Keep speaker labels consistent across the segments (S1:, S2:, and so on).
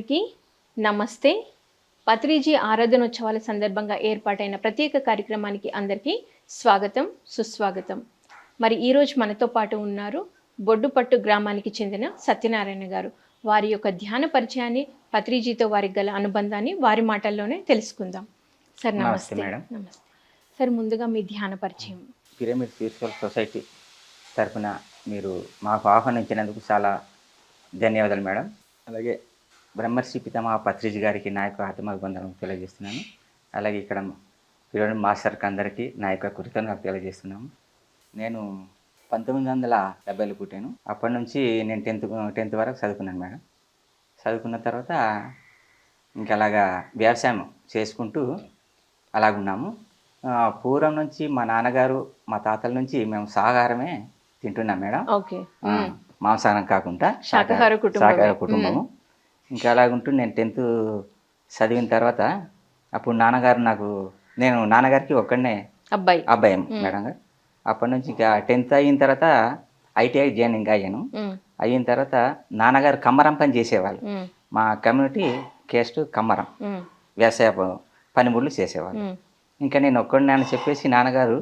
S1: అందరికీ నమస్తే. పత్రిజీ ఆరాధనోత్సవాల సందర్భంగా ఏర్పాటైన ప్రత్యేక కార్యక్రమానికి అందరికీ స్వాగతం సుస్వాగతం. మరి ఈరోజు మనతో పాటు ఉన్నారు బొడ్డుపట్టు గ్రామానికి చెందిన సత్యనారాయణ గారు. వారి యొక్క ధ్యాన పరిచయాన్ని పత్రిజీతో వారికి గల అనుబంధాన్ని వారి మాటల్లోనే తెలుసుకుందాం. సార్
S2: నమస్తే
S1: నమస్తే.
S2: మేడం.
S1: నమస్తే. సార్ ముందుగా మీ ధ్యాన పరిచయం.
S2: పిరమిడ్ స్పిరిచువల్ సొసైటీ తరపున మీరు మాకు ఆహ్వానించినందుకు చాలా ధన్యవాదాలు మేడం. అలాగే బ్రహ్మర్షి పితామహ పత్రిజీ గారికి నా యొక్క ఆత్మాభిబంధనం తెలియజేస్తున్నాను. అలాగే ఇక్కడ మాస్టర్కి అందరికీ నా యొక్క కృతజ్ఞతలు తెలియజేస్తున్నాము. నేను పంతొమ్మిది వందల డెబ్బైలో పుట్టాను. అప్పటి నుంచి నేను టెన్త్ టెన్త్ వరకు చదువుకున్నాను మేడం. చదువుకున్న తర్వాత ఇంకా అలాగా వ్యవసాయం చేసుకుంటూ అలాగున్నాము. పూర్వం నుంచి మా నాన్నగారు మా తాతల నుంచి మేము సాహారమే తింటున్నాం మేడం.
S1: ఓకే.
S2: మాంసాహారం కాకుండా
S1: శాకాహార కుటుంబమే.
S2: ఇంకా అలాగుంటూ నేను టెన్త్ చదివిన తర్వాత అప్పుడు నాన్నగారు నాకు నేను నాన్నగారికి ఒక్కడనే
S1: అబ్బాయి.
S2: అబ్బాయి మేడం గారు. అప్పటి నుంచి ఇంకా టెన్త్ అయిన తర్వాత ఐటీఐ జాయినింగ్ అయ్యాను.
S1: ఉమ్,
S2: అయిన తర్వాత నాన్నగారు కమ్మరం పని చేసేవాళ్ళు. మా కమ్యూనిటీ కేస్ట్ కమ్మరం. వ్యవసాయ పనిముళ్ళు చేసేవాళ్ళు. ఇంకా నేను ఒక్కడిని అని చెప్పేసి నాన్నగారు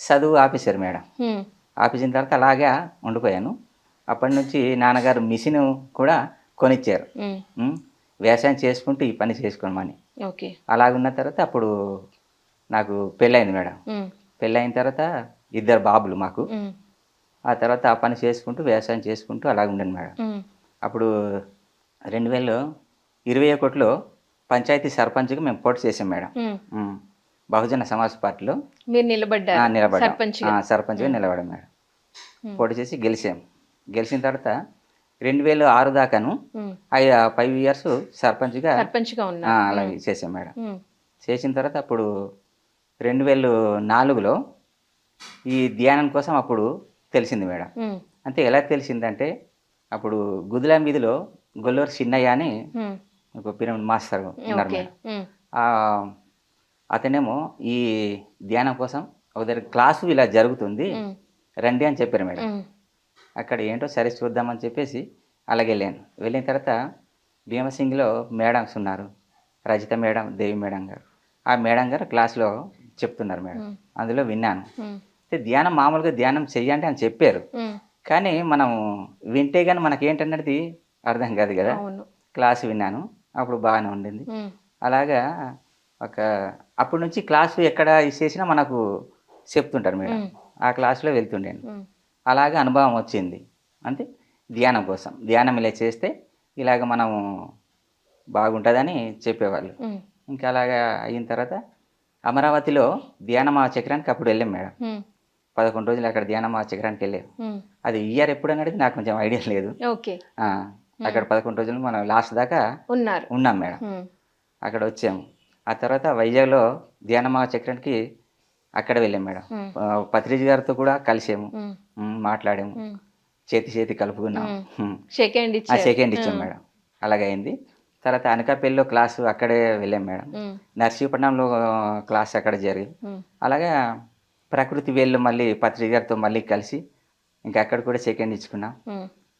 S2: చదువు ఆపేశారు మేడం. ఆపేసిన తర్వాత అలాగే ఉండిపోయాను. అప్పటి నుంచి నాన్నగారు మిషన్ కూడా కొనిచ్చారు? వ్యవసాయం చేసుకుంటూ ఈ పని చేసుకోమని. అలాగున్న తర్వాత అప్పుడు నాకు పెళ్ళయింది మేడం.
S1: ఉమ్,
S2: పెళ్ళయిన తర్వాత ఇద్దరు బాబులు మాకు. ఆ తర్వాత ఆ పని చేసుకుంటూ వ్యవసాయం చేసుకుంటూ అలాగ ఉండను మేడం. అప్పుడు రెండు వేల ఇరవై ఒకటిలో పంచాయతీ సర్పంచ్గా మేము పోటీ చేసాం మేడం. బహుజన సమాజ్ పార్టీలో
S1: మీరు
S2: నిలబడ్డాం.
S1: సర్పంచ్
S2: ఆ, సర్పంచ్గా నిలబడాం మేడం. పోటీ చేసి గెలిచాం. గెలిచిన తర్వాత రెండు వేల ఆరు దాకాను. ఫైవ్ ఇయర్స్ సర్పంచ్గా
S1: సర్పంచ్గా
S2: ఆ,
S1: ఉన్నారు
S2: అలాగే చేసాం మేడం. చేసిన తర్వాత అప్పుడు రెండు వేల నాలుగులో ఈ ధ్యానం కోసం అప్పుడు తెలిసింది మేడం. అంటే ఎలా తెలిసిందంటే అప్పుడు గుదిలాం వీధిలో గొల్లూరు చిన్నయ్య అని ఒక పిరమిడ్ మాస్టర్ ఉన్నారు మేడం. అతనేమో ఈ ధ్యానం కోసం ఒక దగ్గర క్లాసు ఇలా జరుగుతుంది. రండి అని చెప్పారు మేడం. అక్కడ ఏంటో సరే చూద్దామని చెప్పేసి అలాగే వెళ్ళాను. వెళ్ళిన తర్వాత భీమసింగ్లో మేడమ్స్ ఉన్నారు. రజిత మేడం దేవి మేడం గారు. ఆ మేడం గారు క్లాస్లో చెప్తున్నారు మేడం. అందులో విన్నాను. అయితే ధ్యానం మామూలుగా ధ్యానం చెయ్యండి అని చెప్పారు. కానీ మనం వింటే కానీ మనకి ఏంటన్నది అర్థం కాదు కదా. క్లాస్ విన్నాను. అప్పుడు బాగానే ఉండింది. అలాగా ఒక అప్పటి నుంచి క్లాసు ఎక్కడ చేసినా మనకు చెప్తుంటారు మేడం. ఆ క్లాస్లో వెళ్తుండేను. అలాగే అనుభవం వచ్చింది. అంటే ధ్యానం కోసం. ధ్యానం ఇలా చేస్తే ఇలాగ మనం బాగుంటుందని చెప్పేవాళ్ళు. ఇంకా అలాగా అయిన తర్వాత అమరావతిలో ధ్యానం ఆ చక్రానికి అప్పుడు వెళ్ళాం మేడం. పదకొండు రోజులు అక్కడ ధ్యానం ఆ చక్రానికి వెళ్ళాం అది ఇయర్ ఎప్పుడు అనేది నాకు కొంచెం ఐడియా లేదు. అక్కడ పదకొండు రోజులు మనం లాస్ట్ దాకా
S1: ఉన్నారు.
S2: ఉన్నాం మేడం. అక్కడ వచ్చాము. ఆ తర్వాత వైజాగ్లో ధ్యానమా చక్రానికి అక్కడ వెళ్ళాం మేడం. పత్రిజీ గారితో కూడా కలిసాము. మాట్లాడాము. చేతి చేతి కలుపుకున్నాం.
S1: షేక్ హ్యాండ్
S2: ఆ
S1: ఇచ్చారు.
S2: సెకండ్ ఇచ్చాం మేడం. అలాగే అయింది తర్వాత అనకాపల్లిలో క్లాసు అక్కడే వెళ్ళాం మేడం. నర్సీపట్నంలో క్లాస్ అక్కడ జరిగింది. అలాగే ప్రకృతి వేళ్ళు మళ్ళీ పత్రిక గారితో మళ్ళీ కలిసి ఇంకా అక్కడ కూడా సెకండ్ ఇచ్చుకున్నాం.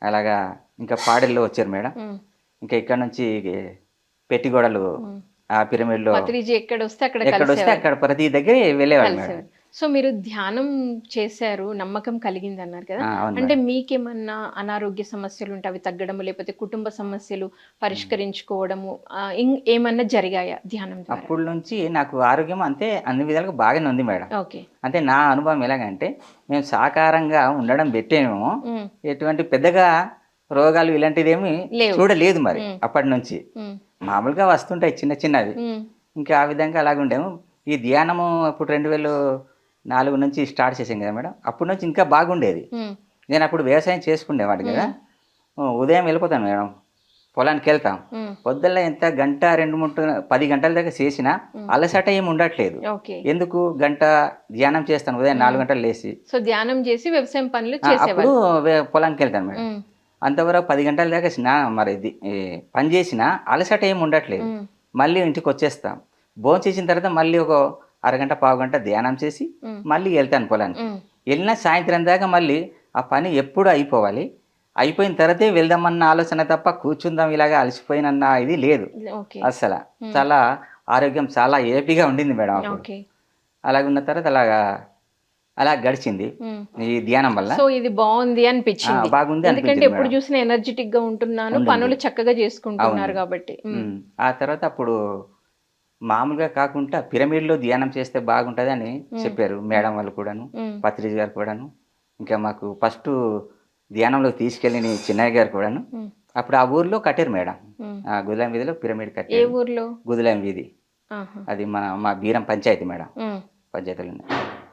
S2: అలాగా ఇంకా పాడెల్లో వచ్చారు మేడం. ఇంకా ఇక్కడ నుంచి పెట్టిగోడలు. ఆ పిరమిడ్లో
S1: ఎక్కడ వస్తే అక్కడ
S2: ప్రతి దగ్గర వెళ్ళేవాళ్ళు మేడం.
S1: సో మీరు ధ్యానం చేశారు నమ్మకం కలిగింది అన్నారు కదా అంటే మీకేమన్నా అనారోగ్య సమస్యలు ఉంటే అవి తగ్గడము లేకపోతే కుటుంబ సమస్యలు పరిష్కరించుకోవడము ఏమన్నా జరిగాయా ధ్యానం
S2: అప్పటి నుంచి నాకు ఆరోగ్యం అంతే అన్ని విధాలుగా బాగానే ఉంది మేడం.
S1: ఓకే.
S2: అంటే నా అనుభవం ఎలాగంటే మేము సాకారంగా ఉండడం పెట్టేమో ఎటువంటి పెద్దగా రోగాలు ఇలాంటిదేమి. చూడలేదు మరి. అప్పటి నుంచి మామూలుగా వస్తుంటాయి చిన్న చిన్నవి. ఇంకా ఆ విధంగా అలాగుండేము ఈ ధ్యానము అప్పుడు రెండు వేలు నాలుగు నుంచి స్టార్ట్ చేసాం కదా మేడం. అప్పటి నుంచి ఇంకా బాగుండేది. నేను అప్పుడు వ్యవసాయం చేసుకునేవాడు కదా. ఉదయం వెళ్ళిపోతాను మేడం. పొలానికి వెళ్తాం. పొద్దున్న ఎంత గంట రెండు మూడు పది గంటల దాకా చేసినా అలసట ఏమి ఉండట్లేదు. ఎందుకు? గంట ధ్యానం చేస్తాను ఉదయం నాలుగు గంటలు లేచి.
S1: సో ధ్యానం చేసి వ్యవసాయం పనులు
S2: అప్పుడు పొలానికి వెళ్తాను మేడం. అంతవరకు పది గంటల దాకా స్నా మరి పని చేసినా అలసట ఏమి ఉండట్లేదు. మళ్ళీ ఇంటికి వచ్చేస్తాం. భోజనం చేసిన తర్వాత మళ్ళీ ఒక అరగంట పావు గంట ధ్యానం చేసి మళ్ళీ వెళ్తాను పొలానికి వెళ్ళిన సాయంత్రం దాకా మళ్ళీ ఆ పని ఎప్పుడు అయిపోవాలి. అయిపోయిన తర్వాతే వెళ్దామన్న ఆలోచన తప్ప కూర్చుందాం ఇలాగా అలసిపోయినన్న ఇది లేదు. అసలు చాలా ఆరోగ్యం చాలా ఏపీగా ఉండింది మేడం అప్పుడు. అలాగ ఉన్న తర్వాత అలాగా అలా గడిచింది. ఈ ధ్యానం వల్ల.
S1: సో ఇది బాగుంది అనిపించింది.
S2: బాగుంది
S1: ఎందుకంటే ఎప్పుడు. చూసినా ఎనర్జెటిక్గా ఉంటున్నాను. పనులు చక్కగా చేసుకుంటున్నారు. కాబట్టి.
S2: ఆ తర్వాత అప్పుడు మామూలుగా కాకుండా పిరమిడ్లో ధ్యానం చేస్తే బాగుంటుంది అని చెప్పారు మేడం వాళ్ళు కూడాను. పత్రిజ్ గారు కూడాను. ఇంకా మాకు ఫస్ట్ ధ్యానంలో తీసుకెళ్ళిన చిన్నయ్య గారు కూడాను. అప్పుడు ఆ ఊర్లో కట్టారు మేడం. గుదిలాం వీధిలో పిరమిడ్ కట్టారు.
S1: ఊర్లో?
S2: గుదిలాం వీధి. అది మన మా బీరం పంచాయతీ మేడం. పంచాయతీలో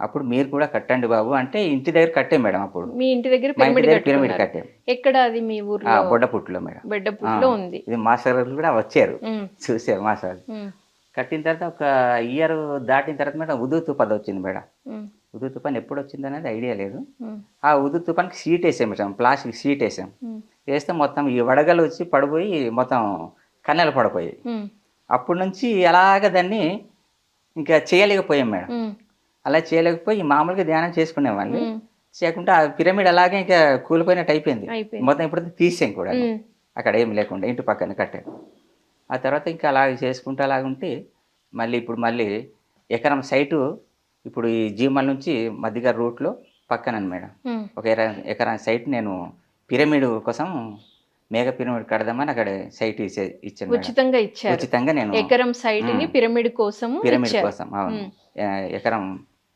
S2: అప్పుడు మీరు కూడా కట్టండి బాబు అంటే ఇంటి దగ్గర కట్టే మేడం అప్పుడు.
S1: మీ ఇంటి దగ్గర పిరమిడ్
S2: పిరమిడ్ కట్టాం.
S1: ఎక్కడ అది మీ ఊర్లో?
S2: బొడ్డపుట్టులో మేడం.
S1: ఉంది.
S2: ఇది మాస్టర్ కూడా వచ్చారు. చూసారు మాస్టర్. కట్టిన తర్వాత ఒక ఇయర్ దాటిన తర్వాత మేడం ఉదు తుపాది వచ్చింది మేడం. ఉదు తుఫాన్ ఎప్పుడు వచ్చింది అనేది ఐడియా లేదు. ఆ ఉదు తుఫాన్కి సీట్ వేసాం మేడం ప్లాస్టిక్ సీట్ వేసాం. వేస్తే మొత్తం ఈ వడగలు వచ్చి పడిపోయి మొత్తం కన్నెలు పడిపోయి
S1: ఉమ్.
S2: అప్పటి నుంచి అలాగ దాన్ని ఇంకా చేయలేకపోయాం మేడం. అలా చేయలేకపోయి మామూలుగా ధ్యానం చేసుకునేవాళ్ళు
S1: ఉమ్.
S2: చేయకుండా ఆ పిరమిడ్ అలాగే ఇంకా కూలిపోయినట్టు అయిపోయింది. మొత్తం ఇప్పుడు తీసాం కూడా. అక్కడ ఏం లేకుండా ఇంటి పక్కన కట్టారు ఆ తర్వాత ఇంకా అలాగ చేసుకుంటూ అలాగుంటే మళ్ళీ ఇప్పుడు మళ్ళీ ఎకరం సైటు ఇప్పుడు ఈ జీమల్ నుంచి మధ్యగారి రూట్లో పక్కన మేడం. ఒక ఎకరా ఎకరా సైట్ నేను పిరమిడ్ కోసం మేఘ పిరమిడ్ కడదామని అక్కడ సైట్ ఇచ్చే ఇచ్చాను.
S1: ఉచితంగా ఇచ్చారు
S2: ఉచితంగా నేను
S1: ఎకరం
S2: సైట్ని.
S1: పిరమిడ్ కోసము
S2: పిరమిడ్ కోసం ఎకరం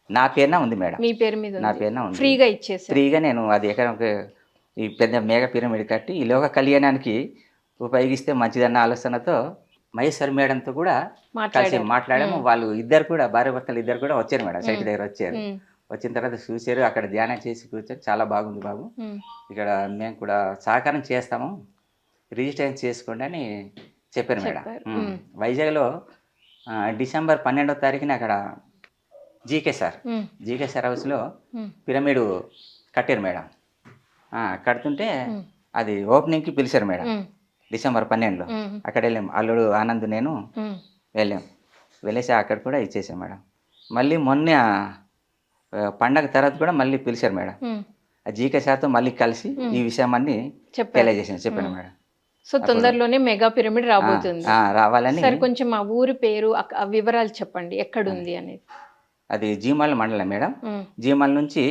S2: నా పేరున ఉంది మేడం
S1: మీ పేరు మీద
S2: నా. పేరున ఉంది
S1: ఫ్రీగా ఇచ్చేసారు
S2: ఫ్రీగా నేను అది ఎకరం ఈ పెద్ద మేఘ పిరమిడ్ కట్టి ఈ లోక కళ్యాణానికి ఉపయోగిస్తే మంచిదన్న ఆలోచనతో మహేశ్వర్ మేడంతో కూడా కలిసి మాట్లాడాము వాళ్ళు ఇద్దరు కూడా భార్య భర్తలు ఇద్దరు కూడా వచ్చారు మేడం సైట్. దగ్గర వచ్చారు. వచ్చిన తర్వాత చూశారు అక్కడ ధ్యానం చేసి కూర్చొని చాలా బాగుంది బాబు. ఇక్కడ మేము కూడా సహకారం చేస్తాము రిజిస్ట్రేషన్ చేసుకోండి అని చెప్పారు మేడం. వైజాగ్లో డిసెంబర్ పన్నెండో తారీఖున అక్కడ జీకే సార్. జీకే సార్ హౌస్లో. పిరమిడ్ కట్టారు మేడం కడుతుంటే. అది ఓపెనింగ్కి పిలిచారు మేడం. డిసెంబర్ పన్నెండులో. అక్కడ వెళ్ళాం. అల్లుడు ఆనంద్ నేను. వెళ్ళాం. వెళ్ళేసి అక్కడ కూడా ఇచ్చేసాం మేడం. మళ్ళీ మొన్న ఆ, పండగ తర్వాత కూడా మళ్ళీ పిలిచారు మేడం. ఆ జీకే సార్తో మళ్ళీ కలిసి ఈ విషయం అన్ని తెలియజేసాను చెప్పాను మేడం.
S1: సో తొందరలోనే మెగా పిరమిడ్ రాబోతుంది.
S2: ఆ, రావాలని
S1: సార్ కొంచెం ఆ ఊరి పేరు ఆ వివరాలు చెప్పండి. ఎక్కడుంది అనేది.
S2: అది జీమాల మండలం మేడం. జీమాల నుంచి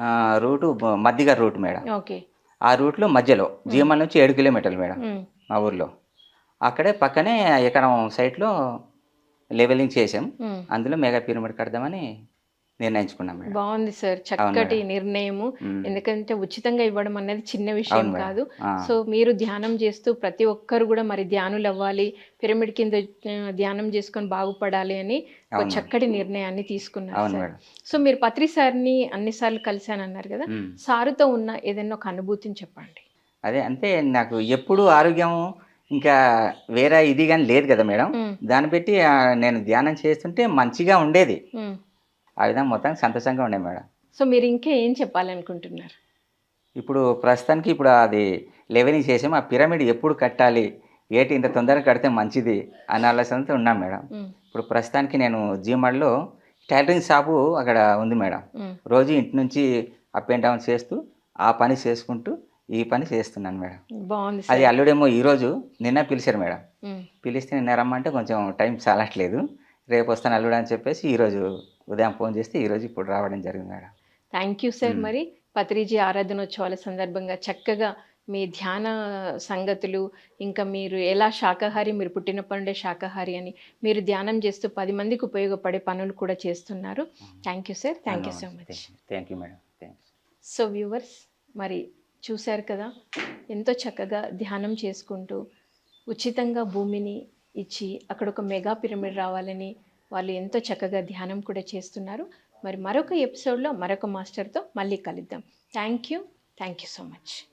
S2: ఆ, రూటు మధ్యగారి రూట్ మేడం.
S1: ఓకే.
S2: ఆ రూట్లో మధ్యలో జీమాల నుంచి ఏడు కిలోమీటర్లు మేడం. మా ఊర్లో. అక్కడే పక్కనే ఎకరం సైట్లో లెవెలింగ్ చేసాం. అందులో మెగా పిరమిడ్ కడదామని నిర్ణయించుకున్నాం
S1: బాగుంది సార్. చక్కటి నిర్ణయము. ఎందుకంటే ఉచితంగా ఇవ్వడం అనేది చిన్న విషయం. కాదు. సో మీరు ధ్యానం చేస్తూ ప్రతి ఒక్కరు కూడా మరి ధ్యానులు అవ్వాలి పిరమిడ్ కింద ధ్యానం చేసుకొని బాగుపడాలి అని ఒక. చక్కటి నిర్ణయాన్ని తీసుకున్నారు సో మీరు పత్రి సార్ని అన్నిసార్లు కలిశానన్నారు కదా. సారుతో ఉన్న ఏదైనా ఒక అనుభూతిని చెప్పండి.
S2: అదే అంటే నాకు ఎప్పుడు ఆరోగ్యం ఇంకా వేరే ఇది కానీ లేదు కదా మేడం. దాన్ని బట్టి ఆ, నేను ధ్యానం చేస్తుంటే మంచిగా ఉండేది. ఆ విధంగా మొత్తం సంతోషంగా ఉండే మేడం.
S1: సో మీరు ఇంకా ఏం చెప్పాలనుకుంటున్నారు?
S2: ఇప్పుడు ప్రస్తుతానికి ఇప్పుడు అది లెవెనింగ్ చేసాము ఆ పిరమిడ్ ఎప్పుడు కట్టాలి? ఏటి ఇంత తొందరగా కడితే మంచిది? అనే ఆలోచనతో ఉన్నాం మేడం. ఇప్పుడు ప్రస్తుతానికి నేను జీమాడ్లో టైలరింగ్ షాపు అక్కడ ఉంది మేడం. రోజు ఇంటి నుంచి అప్ అండ్ డౌన్ చేస్తూ ఆ పని చేసుకుంటూ ఈ పని చేస్తున్నాను మేడం.
S1: బాగుంది
S2: అది అల్లుడేమో ఈరోజు నిన్న పిలిచారు మేడం. పిలిస్తే నిన్న రమ్మంటే కొంచెం టైం చాలట్లేదు. రేపు వస్తాను అల్లుడు అని చెప్పేసి ఈరోజు ఉదయం ఫోన్ చేస్తే ఈరోజు ఇప్పుడు రావడం జరిగింది మేడం.
S1: థ్యాంక్ యూ సార్ మరి. పత్రిజీ ఆరాధనోత్సవాల సందర్భంగా చక్కగా మీ ధ్యాన సంగతులు ఇంకా మీరు ఎలా శాకాహారి మీరు పుట్టినప్పటి నుండే శాకాహారి అని మీరు ధ్యానం చేస్తూ పది మందికి ఉపయోగపడే పనులు కూడా చేస్తున్నారు. Thank you sir. Thank you so much.
S2: Thank you madam.
S1: So viewers మరి చూశారు కదా? ఎంతో చక్కగా ధ్యానం చేసుకుంటూ ఉచితంగా భూమిని ఇచ్చి అక్కడ ఒక మెగా పిరమిడ్ రావాలని వాళ్ళు ఎంతో చక్కగా ధ్యానం కూడా చేస్తున్నారు. మరి మరొక ఎపిసోడ్లో మరొక మాస్టర్తో మళ్ళీ కలుద్దాం. Thank you. Thank you so much.